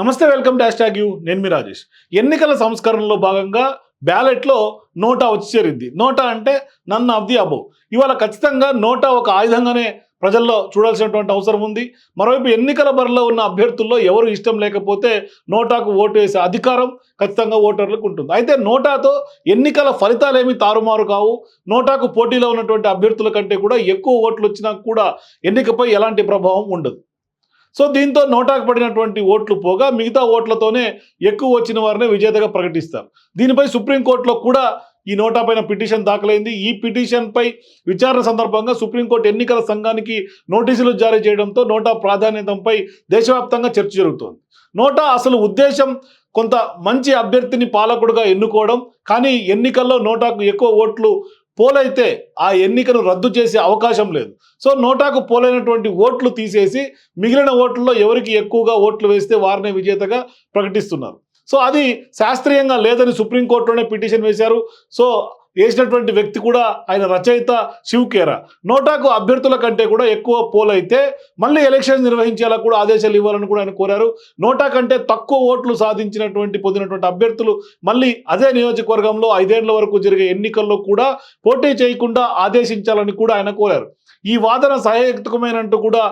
నమస్తే welcome dash tag you. నేను మీ రాజేష్. ఎన్నికల సంస్కరణలో భాగంగా బ్యాలెట్లో నోటా వచ్చి చేరింది. నోటా అంటే నన్ను ఆఫ్ ది అబో ఇవాళ ఖచ్చితంగా నోటా ఒక ఆయుధంగానే ప్రజల్లో చూడాల్సినటువంటి అవసరం ఉంది. మరోవైపు ఎన్నికల బరిలో ఉన్న అభ్యర్థుల్లో ఎవరు ఇష్టం లేకపోతే నోటాకు ఓటు వేసే అధికారం ఖచ్చితంగా ఓటర్లకు ఉంటుంది. అయితే నోటాతో ఎన్నికల ఫలితాలు ఏమి తారుమారు కావు. నోటాకు పోటీలో ఉన్నటువంటి అభ్యర్థుల కంటే కూడా ఎక్కువ ఓట్లు వచ్చినా కూడా ఎన్నికపై ఎలాంటి ప్రభావం ఉండదు. సో దీంతో నోటాకు పడినటువంటి ఓట్లు పోగా మిగతా ఓట్లతోనే ఎక్కువ వచ్చిన వారినే విజేతగా ప్రకటిస్తారు దీనిపై సుప్రీంకోర్టులో కూడా ఈ నోటా పైన పిటిషన్ దాఖలైంది. ఈ పిటిషన్పై విచారణ సందర్భంగా సుప్రీంకోర్టు ఎన్నికల సంఘానికి నోటీసులు జారీ చేయడంతో నోటా ప్రాధాన్యతపై దేశవ్యాప్తంగా చర్చ జరుగుతోంది. నోటా అసలు ఉద్దేశం కొంత మంచి అభ్యర్థిని పాలకుడుగా ఎన్నుకోవడం కానీ ఎన్నికల్లో నోటాకు ఎక్కువ ఓట్లు పోలైతే ఆ ఎన్నికను రద్దు చేసే అవకాశం లేదు. సో నోటాకు పోలైనటువంటి ఓట్లు తీసేసి మిగిలిన ఓట్లలో ఎవరికి ఎక్కువగా ఓట్లు వేస్తే వారినే విజేతగా ప్రకటిస్తున్నారు. సో అది శాస్త్రీయంగా లేదని సుప్రీంకోర్టులోనే పిటిషన్ వేశారు. సో వేసినటువంటి వ్యక్తి కూడా ఆయన రచయిత శివకేర నోటాకు అభ్యర్థుల కంటే కూడా ఎక్కువ పోల్ అయితే మళ్ళీ ఎలక్షన్ నిర్వహించేలా కూడా ఆదేశాలు ఇవ్వాలని కూడా ఆయన కోరారు. నోటా కంటే తక్కువ ఓట్లు సాధించినటువంటి పొందినటువంటి అభ్యర్థులు మళ్ళీ అదే నియోజకవర్గంలో ఐదేళ్ళ వరకు జరిగే ఎన్నికల్లో కూడా పోటీ చేయకుండా ఆదేశించాలని కూడా ఆయన కోరారు. ఈ వాదన సహేతుకమైనట్టు కూడా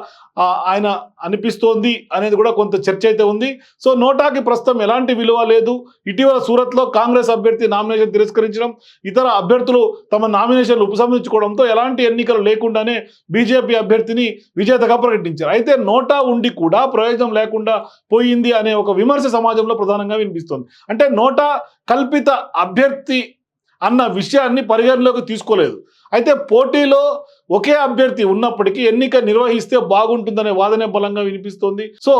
ఆయన అనిపిస్తోంది అనేది కూడా కొంత చర్చ అయితే ఉంది. సో నోటాకి ప్రస్తుతం ఎలాంటి విలువ లేదు. ఇటీవల సూరత్లో కాంగ్రెస్ అభ్యర్థి నామినేషన్ తిరస్కరించడం ఇతర అభ్యర్థులు తమ నామినేషన్లు ఉపసంహరించుకోవడంతో ఎలాంటి ఎన్నికలు లేకుండానే బీజేపీ అభ్యర్థిని విజేతగా ప్రకటించారు అయితే నోటా ఉండి కూడా ప్రయోజనం లేకుండా పోయింది అనే ఒక విమర్శ సమాజంలో ప్రధానంగా వినిపిస్తోంది. అంటే నోటా కల్పిత అభ్యర్థి అన్న విషయాన్ని పరిగణలోకి తీసుకోలేదు. అయితే పోటీలో ఒకే అభ్యర్థి ఉన్నప్పటికీ ఎన్నిక నిర్వహిస్తే బాగుంటుందనే వాదనే బలంగా వినిపిస్తోంది. సో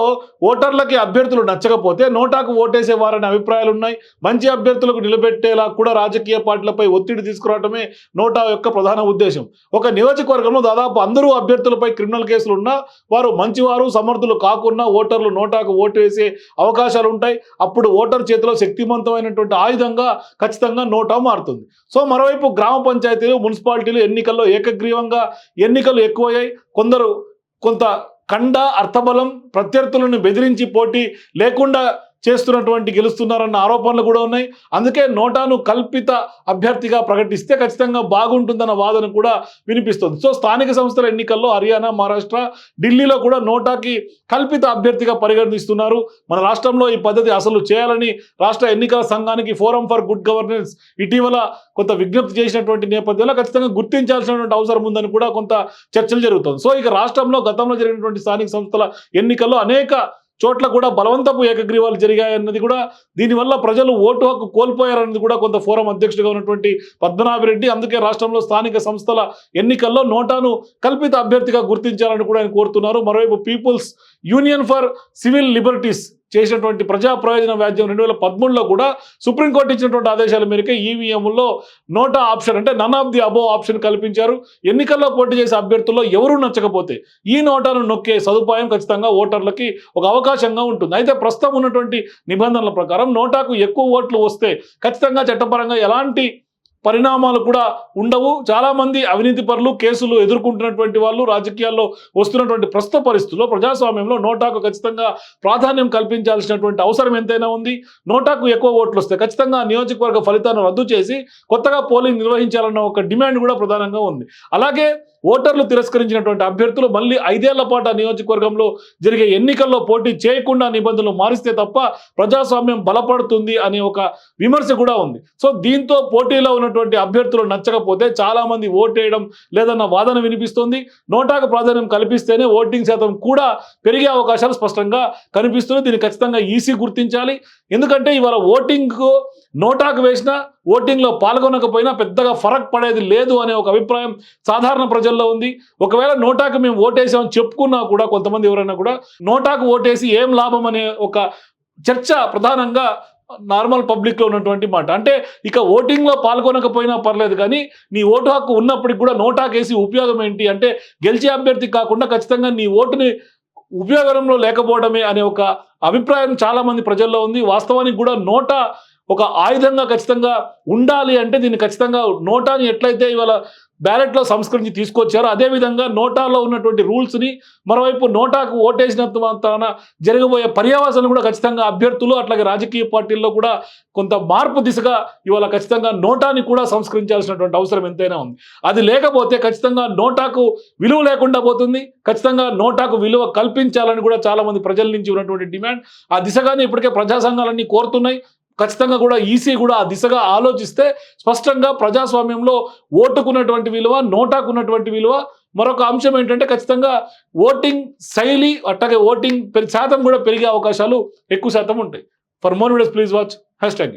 ఓటర్లకి అభ్యర్థులు నచ్చకపోతే నోటాకు ఓటేసే వారనే అభిప్రాయాలు ఉన్నాయి. మంచి అభ్యర్థులకు నిలబెట్టేలా కూడా రాజకీయ పార్టీలపై ఒత్తిడి తీసుకురావటమే నోటా యొక్క ప్రధాన ఉద్దేశం. ఒక నియోజకవర్గంలో దాదాపు అందరూ అభ్యర్థులపై క్రిమినల్ కేసులు ఉన్నా వారు మంచివారు సమర్థులు కాకున్నా ఓటర్లు నోటాకు ఓటు వేసే అవకాశాలు ఉంటాయి. అప్పుడు ఓటర్ చేతిలో శక్తివంతమైనటువంటి ఆయుధంగా ఖచ్చితంగా నోటా మారుతుంది. సో మరోవైపు గ్రామ పంచాయతీలు మున్సిపాలిటీలు ఎన్నికల్లో ఏకగ్రీవంగా ఎన్నికలు ఎక్కువయ్యాయి. కొందరు కొంత కండ అర్థబలం ప్రత్యర్థులను బెదిరించి పోటీ లేకుండా చేస్తున్నటువంటి గెలుస్తున్నారన్న ఆరోపణలు కూడా ఉన్నాయి. అందుకే నోటాను కల్పిత అభ్యర్థిగా ప్రకటిస్తే ఖచ్చితంగా బాగుంటుందన్న వాదన కూడా వినిపిస్తుంది. సో స్థానిక సంస్థల ఎన్నికల్లో హర్యానా మహారాష్ట్ర ఢిల్లీలో కూడా నోటాకి కల్పిత అభ్యర్థిగా పరిగణిస్తున్నారు. మన రాష్ట్రంలో ఈ పద్ధతి అసలు చేయాలని రాష్ట్ర ఎన్నికల సంఘానికి ఫోరం ఫర్ గుడ్ గవర్నెన్స్ ఇటీవల కొంత విజ్ఞప్తి చేసినటువంటి నేపథ్యంలో ఖచ్చితంగా గుర్తించాల్సినటువంటి అవసరం ఉందని కూడా కొంత చర్చలు జరుగుతుంది. సో ఇక రాష్ట్రంలో గతంలో జరిగినటువంటి స్థానిక సంస్థల ఎన్నికల్లో అనేక చోట్ల కూడా బలవంతపు ఏకగ్రీవాలు జరిగాయన్నది కూడా దీనివల్ల ప్రజలు ఓటు హక్కు కోల్పోయారన్నది కూడా కొంత ఫోరం అధ్యక్షుడిగా ఉన్నటువంటి పద్మనాభిరెడ్డి అందుకే రాష్ట్రంలో స్థానిక సంస్థల ఎన్నికల్లో నోటాను కల్పిత అభ్యర్థిగా గుర్తించాలని కూడా ఆయన కోరుతున్నారు. మరోవైపు people's union for civil liberties చేసినటువంటి ప్రజా ప్రయోజన వ్యాజ్యం రెండు వేల పదమూడులో కూడా సుప్రీంకోర్టు ఇచ్చినటువంటి ఆదేశాల మేరకు ఈవీఎంలో నోటా ఆప్షన్ అంటే none of the above option కల్పించారు. ఎన్నికల్లో పోటీ చేసే అభ్యర్థుల్లో ఎవరూ నచ్చకపోతే ఈ నోటాను నొక్కే సదుపాయం ఖచ్చితంగా ఓటర్లకి ఒక అవకాశంగా ఉంటుంది. అయితే ప్రస్తుతం ఉన్నటువంటి నిబంధనల ప్రకారం నోటాకు ఎక్కువ ఓట్లు వస్తే ఖచ్చితంగా చట్టపరంగా ఎలాంటి పరిణామాలు కూడా ఉండవు. చాలామంది అవినీతి పరులు కేసులు ఎదుర్కొంటున్నటువంటి వాళ్ళు రాజకీయాల్లో వస్తున్నటువంటి ప్రస్తుత పరిస్థితుల్లో ప్రజాస్వామ్యంలో నోటాకు ఖచ్చితంగా ప్రాధాన్యం కల్పించాల్సినటువంటి అవసరం ఎంతైనా ఉంది. నోటాకు ఎక్కువ ఓట్లు వస్తే ఖచ్చితంగా నియోజకవర్గ ఫలితాన్ని రద్దు చేసి కొత్తగా పోలింగ్ నిర్వహించాలన్న ఒక డిమాండ్ కూడా ప్రధానంగా ఉంది. అలాగే ఓటర్లు తిరస్కరించినటువంటి అభ్యర్థులు మళ్ళీ ఐదేళ్ళ పాటు ఆ నియోజకవర్గంలో జరిగే ఎన్నికల్లో పోటీ చేయకుండా నిబంధనలు మారిస్తే తప్ప ప్రజాస్వామ్యం బలపడుతుంది అనే ఒక విమర్శ కూడా ఉంది. సో దీంతో పోటీలో ఉన్నటువంటి అభ్యర్థులు నచ్చకపోతే చాలామంది ఓటేయడం లేదన్న వాదన వినిపిస్తుంది. నోటాకు ప్రాధాన్యం కల్పిస్తేనే ఓటింగ్ శాతం కూడా పెరిగే అవకాశాలు స్పష్టంగా కనిపిస్తుంది దీన్ని ఖచ్చితంగా ఈసీ గుర్తించాలి. ఎందుకంటే ఇవాళ ఓటింగ్ నోటాకు వేసినా ఓటింగ్లో పాల్గొనకపోయినా పెద్దగా ఫరక్ పడేది లేదు అనే ఒక అభిప్రాయం సాధారణ ప్రజల్లో ఉంది. ఒకవేళ నోటాకు మేము ఓటేసామని చెప్పుకున్నా కూడా కొంతమంది ఎవరైనా కూడా నోటాకు ఓటేసి ఏం లాభం అనే ఒక చర్చ ప్రధానంగా నార్మల్ పబ్లిక్లో ఉన్నటువంటి మాట. అంటే ఇక ఓటింగ్లో పాల్గొనకపోయినా పర్లేదు కానీ నీ ఓటు హక్కు ఉన్నప్పటికి కూడా నోటాకేసి ఉపయోగం ఏంటి అంటే గెలిచే అభ్యర్థి కాకుండా ఖచ్చితంగా నీ ఓటుని ఉపయోగంలో లేకపోవడమే అనే ఒక అభిప్రాయం చాలా మంది ప్రజల్లో ఉంది. వాస్తవానికి కూడా నోటా ఒక ఆయుధంగా ఖచ్చితంగా ఉండాలి అంటే దీన్ని ఖచ్చితంగా నోటాని ఎట్లయితే ఇవాళ బ్యాలెట్లో సంస్కరించి తీసుకొచ్చారో అదేవిధంగా నోటాలో ఉన్నటువంటి రూల్స్ని మరోవైపు నోటాకు ఓటేసినంత జరగబోయే పర్యావసనం కూడా ఖచ్చితంగా అభ్యర్థులు అట్లాగే రాజకీయ పార్టీల్లో కూడా కొంత మార్పు దిశగా ఇవాళ ఖచ్చితంగా నోటాని కూడా సంస్కరించాల్సినటువంటి అవసరం ఎంతైనా ఉంది. అది లేకపోతే ఖచ్చితంగా నోటాకు విలువ లేకుండా పోతుంది. ఖచ్చితంగా నోటాకు విలువ కల్పించాలని కూడా చాలామంది ప్రజల నుంచి ఉన్నటువంటి డిమాండ్. ఆ దిశగానే ఇప్పటికే ప్రజా సంఘాలన్నీ కోరుతున్నాయి. ఖచ్చితంగా కూడా ఈసీ కూడా ఆ దిశగా ఆలోచిస్తే స్పష్టంగా ప్రజాస్వామ్యంలో ఓటుకున్నటువంటి విలువ నోటాకున్నటువంటి విలువ. మరొక అంశం ఏంటంటే ఖచ్చితంగా ఓటింగ్ శైలి అట్టగే ఓటింగ్ శాతం కూడా పెరిగే అవకాశాలు ఎక్కువ శాతం ఉంటాయి. For more videos please watch hashtag